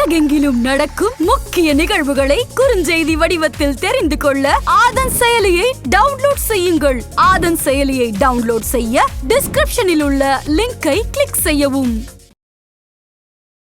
உலகெங்கிலும் நடக்கும் முக்கிய நிகழ்வுகளை குறுஞ்செய்தி வடிவத்தில் தெரிந்து கொள்ள ஆதன் செயலியை டவுன்லோட் செய்யுங்கள். ஆதன் செயலியை டவுன்லோட் செய்ய டிஸ்கிரிப்ஷனில் உள்ள லிங்கை கிளிக் செய்யவும்.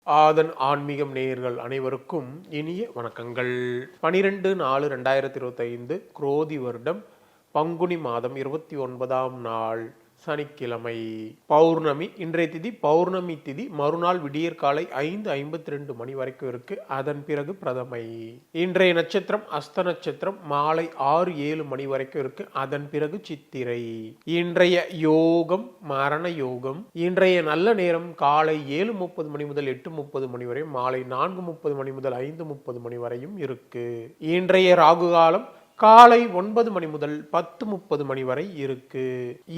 ஆதன் ஆன்மீகம் நேயர்கள் அனைவருக்கும் இனிய வணக்கங்கள். பனிரெண்டு நாலு ரெண்டாயிரத்தி இருபத்தைந்து குரோதி வருடம் பங்குனி மாதம் இருபத்தி ஒன்பதாம் நாள். சனிக்கிழமை பௌர்ணமி இன்றைய திதி பௌர்ணமி திதி மறுநாள் விடியற் காலை ஐந்து ஐம்பத்தி ரெண்டு மணி வரைக்கும் இருக்கு. அதன் பிறகு பிரதமை. இன்றைய நட்சத்திரம் அஸ்த நட்சத்திரம் மாலை ஆறு ஏழு மணி வரைக்கும் இருக்கு. அதன் பிறகு சித்திரை. இன்றைய யோகம் மரண யோகம். இன்றைய நல்ல நேரம் காலை ஏழு முப்பது மணி முதல் எட்டு முப்பது மணி வரை மாலை நான்கு முப்பது மணி முதல் ஐந்து முப்பது மணி வரையும் இருக்கு. இன்றைய ராகு காலம் காலை ஒன்பது மணி முதல் பத்து முப்பது மணி வரை இருக்கு.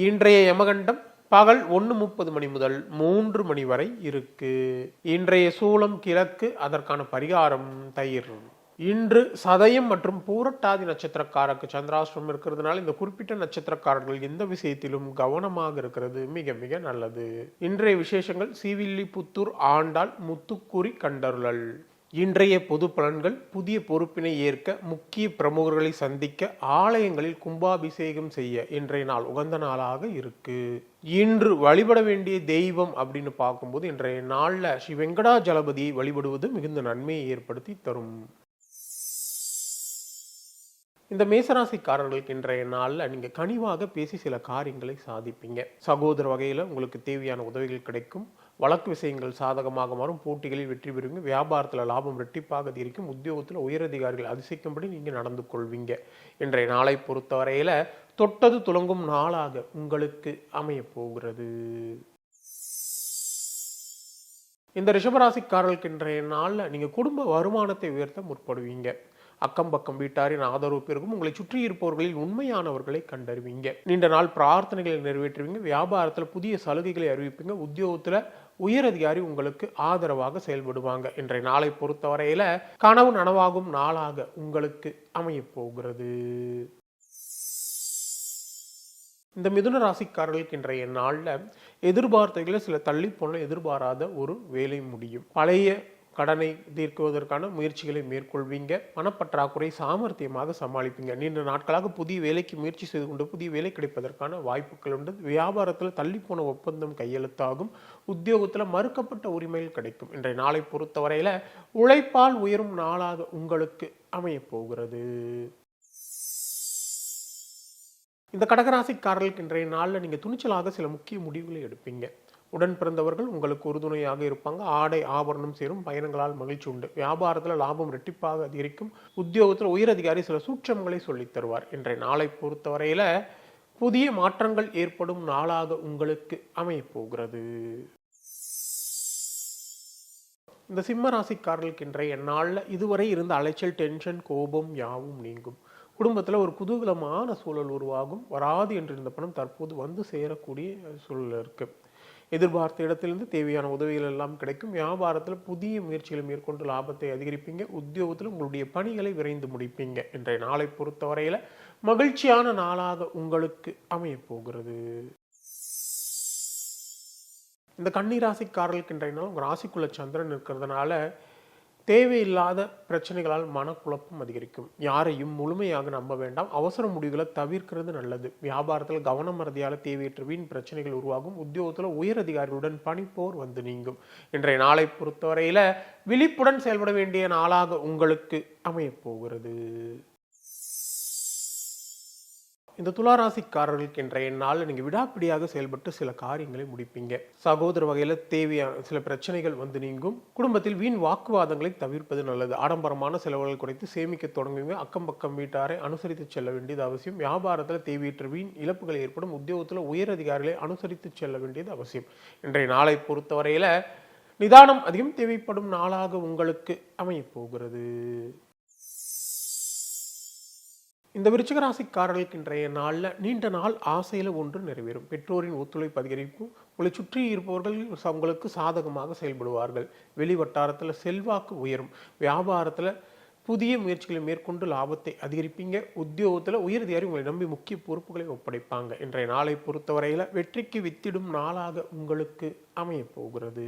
இன்றைய யமகண்டம் பகல் ஒன்று முப்பது மணி முதல் மூன்று மணி வரை இருக்கு. இன்றைய சூளம் கிழக்கு அதற்கான பரிகாரம் தயிர். இன்று சதயம் மற்றும் பூரட்டாதி நட்சத்திரக்காரருக்கு சந்திராஷ்டிரம் இருக்கிறதுனால இந்த குறிப்பிட்ட நட்சத்திரக்காரர்கள் எந்த விஷயத்திலும் கவனமாக இருக்கிறது மிக மிக நல்லது. இன்றைய விசேஷங்கள் சிவில்லிபுத்தூர் ஆண்டாள் முத்துக்குறி கண்டருளல். இன்றைய பொது பலன்கள் புதிய பொறுப்பினை ஏற்க முக்கிய பிரமுகர்களை சந்திக்க ஆலயங்களில் கும்பாபிஷேகம் செய்ய இன்றைய நாள் உகந்த நாளாக இருக்கு. இன்று வழிபட வேண்டிய தெய்வம் அப்படின்னு பார்க்கும்போது இன்றைய நாளில் ஸ்ரீ வெங்கடாஜலபதியை வழிபடுவது மிகுந்த நன்மையை ஏற்படுத்தி தரும். இந்த மேசராசிக்காரர்களுக்கு இன்றைய நாளில் நீங்கள் கனிவாக பேசி சில காரியங்களை சாதிப்பீங்க. சகோதர வகையில் உங்களுக்கு தேவையான உதவிகள் கிடைக்கும். வழக்கு விஷயங்கள் சாதகமாக மாறும். போட்டிகளில் வெற்றி பெறுவீங்க. வியாபாரத்தில் லாபம் ரெட்டிப்பாக அதிகரிக்கும். உத்தியோகத்தில் உயரதிகாரிகள் அதிசயிக்கும்படி நீங்கள் நடந்து கொள்வீங்க. இன்றைய நாளை பொறுத்தவரையில் தொட்டது துலங்கும் நாளாக உங்களுக்கு அமையப்போகிறது இந்த ரிஷபராசிக்காரர்களுக்கு இன்றைய நாளில் நீங்கள் குடும்ப வருமானத்தை உயர்த்த முற்படுவீங்க. அக்கம் பக்கம் வீட்டாரின் ஆதரவு பெருகும். உங்களை சுற்றி இருப்பவர்களில் உண்மையானவர்களை கண்டறிவீங்க. நீண்ட நாள் பிரார்த்தனைகளை நிறைவேற்றுவீங்க. வியாபாரத்தில் புதிய சலுகைகளை அறிவிப்பீங்க. உத்தியோகத்தில் உயரதிகாரி உங்களுக்கு ஆதரவாக செயல்படுவாங்க. இன்றைய நாளை பொறுத்தவரையில கனவு நனவாகும் நாளாக உங்களுக்கு அமைய போகிறது. இந்த மிதுன ராசிக்காரர்களுக்கு இன்றைய நாளில் எதிர்பார்த்தைகளை சில தள்ளி போன எதிர்பாராத ஒரு வேலை முடியும். பழைய கடனை தீர்க்குவதற்கான முயற்சிகளை மேற்கொள்வீங்க. பணப்பற்றாக்குறை சாமர்த்தியமாக சமாளிப்பீங்க. நீண்ட நாட்களாக புதிய வேலைக்கு முயற்சி செய்து கொண்டு புதிய வேலை கிடைப்பதற்கான வாய்ப்புகள் உண்டு. வியாபாரத்தில் தள்ளிப்போன ஒப்பந்தம் கையெழுத்தாகும். உத்தியோகத்தில் மறுக்கப்பட்ட உரிமைகள் கிடைக்கும். இன்றைய நாளை பொறுத்தவரையில் உழைப்பால் உயரும் நாளாக உங்களுக்கு அமையப்போகிறது இந்த கடகராசிக்காரர்களுக்கு இன்றைய நாளில் நீங்கள் துணிச்சலாக சில முக்கிய முடிவுகளை எடுப்பீங்க. உடன் பிறந்தவர்கள் உங்களுக்கு உறுதுணையாக இருப்பாங்க. ஆடை ஆபரணம் சேரும். பயணங்களால் மகிழ்ச்சி உண்டு. வியாபாரத்தில் லாபம் ரெட்டிப்பாக அதிகரிக்கும். உத்தியோகத்தில் உயரதிகாரி சில சூட்சங்களை சொல்லித் தருவார். இன்றைய நாளை பொறுத்தவரையில் புதிய மாற்றங்கள் ஏற்படும் நாளாக உங்களுக்கு அமையப்போகிறது. இந்த சிம்ம ராசிக்காரர்களுக்கு இன்றைய நாளில் இதுவரை இருந்த அலைச்சல் டென்ஷன் கோபம் யாவும் நீங்கும். குடும்பத்தில் ஒரு குதூகலமான சூழல் உருவாகும். வராது என்றிருந்த பணம் தற்போது வந்து சேரக்கூடிய சூழல் இருக்குது எதிர்பார்த்த இடத்திலிருந்து தேவையான உதவிகள் எல்லாம் கிடைக்கும். வியாபாரத்தில் புதிய முயற்சிகளை மேற்கொண்டு லாபத்தை அதிகரிப்பீங்க. உத்தியோகத்தில் உங்களுடைய பணிகளை விரைந்து முடிப்பீங்க இன்றைய நாளை பொறுத்தவரையில் மகிழ்ச்சியான நாளாக உங்களுக்கு அமைய போகிறது. இந்த கன்னிராசிக்காரர்களுக்கு இன்றைய நாள் உங்கள் ராசிக்குள்ள சந்திரன் இருக்கிறதுனால தேவையில்லாத பிரச்சனைகளால் மனக்குழப்பம் அதிகரிக்கும். யாரையும் முழுமையாக நம்ப வேண்டாம். அவசர முடிவுகளை தவிர்க்கிறது நல்லது. வியாபாரத்தில் கவனம் மறதியால் தேவையற்ற வீண் பிரச்சனைகள் உருவாகும். உத்தியோகத்தில் உயர் அதிகாரிகளுடன் பணிப்போர் வந்து நீங்கும். இன்றைய நாளை பொறுத்தவரையில் விழிப்புடன் செயல்பட வேண்டிய நாளாக உங்களுக்கு அமையப் போகிறது. இந்த துளாராசிக்காரர்களுக்கு இன்றைய நாளில் நீங்கள் விடாப்பிடியாக செயல்பட்டு சில காரியங்களை முடிப்பீங்க. சகோதர வகையில் தேவையான சில பிரச்சனைகள் வந்து நீங்கும். குடும்பத்தில் வீண் வாக்குவாதங்களை தவிர்ப்பது நல்லது. ஆடம்பரமான செலவுகள் குறைத்து சேமிக்க தொடங்குவீங்க. அக்கம் பக்கம் வீட்டாரை அனுசரித்து செல்ல வேண்டியது அவசியம். வியாபாரத்தில் தேவையற்ற வீண் இழப்புகள் ஏற்படும். உத்தியோகத்தில் உயர் அதிகாரிகளை அனுசரித்து செல்ல வேண்டியது அவசியம். இன்றைய நாளை பொறுத்தவரையில் நிதானம் அதிகம் தேவைப்படும் நாளாக உங்களுக்கு அமையப் போகிறது. இந்த விருச்சிகராசிக்காரர்களுக்கு இன்றைய நாளில் நீண்ட நாள் ஆசையில் ஒன்று நிறைவேறும். பெற்றோரின் ஒத்துழைப்பு அதிகரிக்கும். உங்களை சுற்றி இருப்பவர்கள் உங்களுக்கு சாதகமாக செயல்படுவார்கள். வெளி வட்டாரத்தில் செல்வாக்கு உயரும். வியாபாரத்தில் புதிய முயற்சிகளை மேற்கொண்டு லாபத்தை அதிகரிப்பீங்க. உத்தியோகத்தில் உயரதிகாரி உங்களை நம்பி முக்கிய பொறுப்புகளை ஒப்படைப்பாங்க. இன்றைய நாளை பொறுத்தவரையில் வெற்றிக்கு வித்திடும் நாளாக உங்களுக்கு அமையப் போகிறது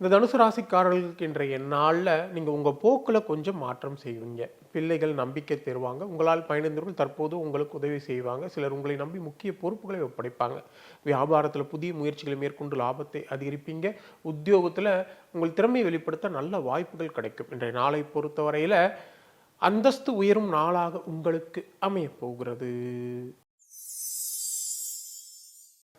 இந்த தனுசு ராசிக்காரர்களுக்கு இன்றைய நாளில் நீங்கள் உங்கள் போக்கில் கொஞ்சம் மாற்றம் செய்வீங்க. பிள்ளைகள் நம்பிக்கை தருவாங்க. உங்களால் பயணிந்தவர்கள் தற்போது உங்களுக்கு உதவி செய்வாங்க. சிலர் உங்களை நம்பி முக்கிய பொறுப்புகளை ஒப்படைப்பாங்க. வியாபாரத்தில் புதிய முயற்சிகளை மேற்கொண்டு லாபத்தை அதிகரிப்பீங்க. உத்தியோகத்தில் உங்கள் திறமையை வெளிப்படுத்த நல்ல வாய்ப்புகள் கிடைக்கும். இன்றைய நாளை பொறுத்தவரையில் அந்தஸ்து உயரும் நாளாக உங்களுக்கு அமையப் போகிறது.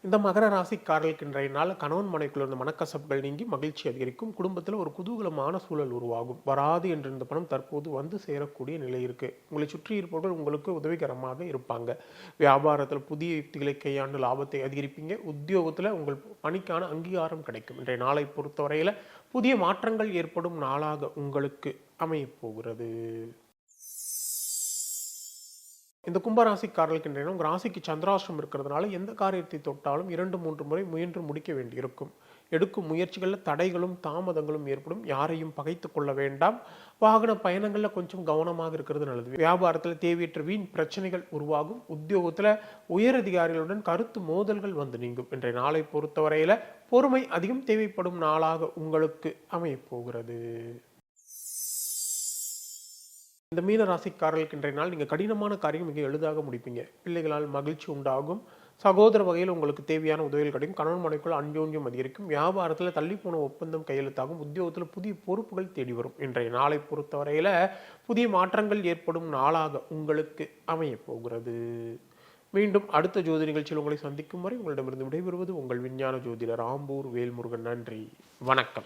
இந்த மகர ராசிக்காரர்களுக்கு இன்றைய நாள் கணவன் மனைக்குள்ள இருந்த மனக்கசப்புகள் நீங்கி மகிழ்ச்சி அதிகரிக்கும். குடும்பத்தில் ஒரு குதூகலமான சூழல் உருவாகும். வராது என்றிருந்த பணம் தற்போது வந்து சேரக்கூடிய நிலை இருக்கு. உங்களை சுற்றி இருப்பவர்கள் உங்களுக்கு உதவிகரமாக இருப்பாங்க. வியாபாரத்தில் புதிய யுக்திகளை கையாண்டு லாபத்தை அதிகரிப்பீங்க. உத்தியோகத்தில் உங்கள் பணிக்கான அங்கீகாரம் கிடைக்கும். இன்றைய நாளை பொறுத்தவரையில் புதிய மாற்றங்கள் ஏற்படும் நாளாக உங்களுக்கு அமையப் போகிறது. இந்த கும்பராசிக்காரர்களுக்கு இன்றைய உங்கள் ராசிக்கு சந்திராஷ்டம் இருக்கிறதுனால எந்த காரியத்தை தொட்டாலும் இரண்டு மூன்று முறை முயன்று முடிக்க வேண்டியிருக்கும். எடுக்கும் முயற்சிகளில் தடைகளும் தாமதங்களும் ஏற்படும். யாரையும் பகைத்து கொள்ள வேண்டாம். வாகன பயணங்களில் கொஞ்சம் கவனமாக இருக்கிறது நல்லது. வியாபாரத்தில் தேவையற்ற வீண் பிரச்சனைகள் உருவாகும். உத்தியோகத்தில் உயரதிகாரிகளுடன் கருத்து மோதல்கள் வந்து நீங்கும். இன்றைய நாளை பொறுத்தவரையில் பொறுமை அதிகம் தேவைப்படும் நாளாக உங்களுக்கு அமையப்போகிறது இந்த மீன ராசிக்காரர்களுக்கு இன்றைய நாள் நீங்கள் கடினமான காரியம் மிக எளிதாக முடிப்பீங்க. பிள்ளைகளால் மகிழ்ச்சி உண்டாகும். சகோதர வகையில் உங்களுக்கு தேவையான உதவிகள் கிடைக்கும். கணவன் மனைக்குள் அன்யோன்யம் அதிகரிக்கும். வியாபாரத்தில் தள்ளி போன ஒப்பந்தம் கையெழுத்தாகும். உத்தியோகத்தில் புதிய பொறுப்புகள் தேடி வரும். இன்றைய நாளை பொறுத்தவரையில் புதிய மாற்றங்கள் ஏற்படும் நாளாக உங்களுக்கு அமையப் போகிறது. மீண்டும் அடுத்த ஜோதி நிகழ்ச்சியில் உங்களை சந்திக்கும் வரை உங்களிடமிருந்து விடைபெறுவது உங்கள் விஞ்ஞான ஜோதிடர் ஆம்பூர் வேல்முருகன். நன்றி. வணக்கம்.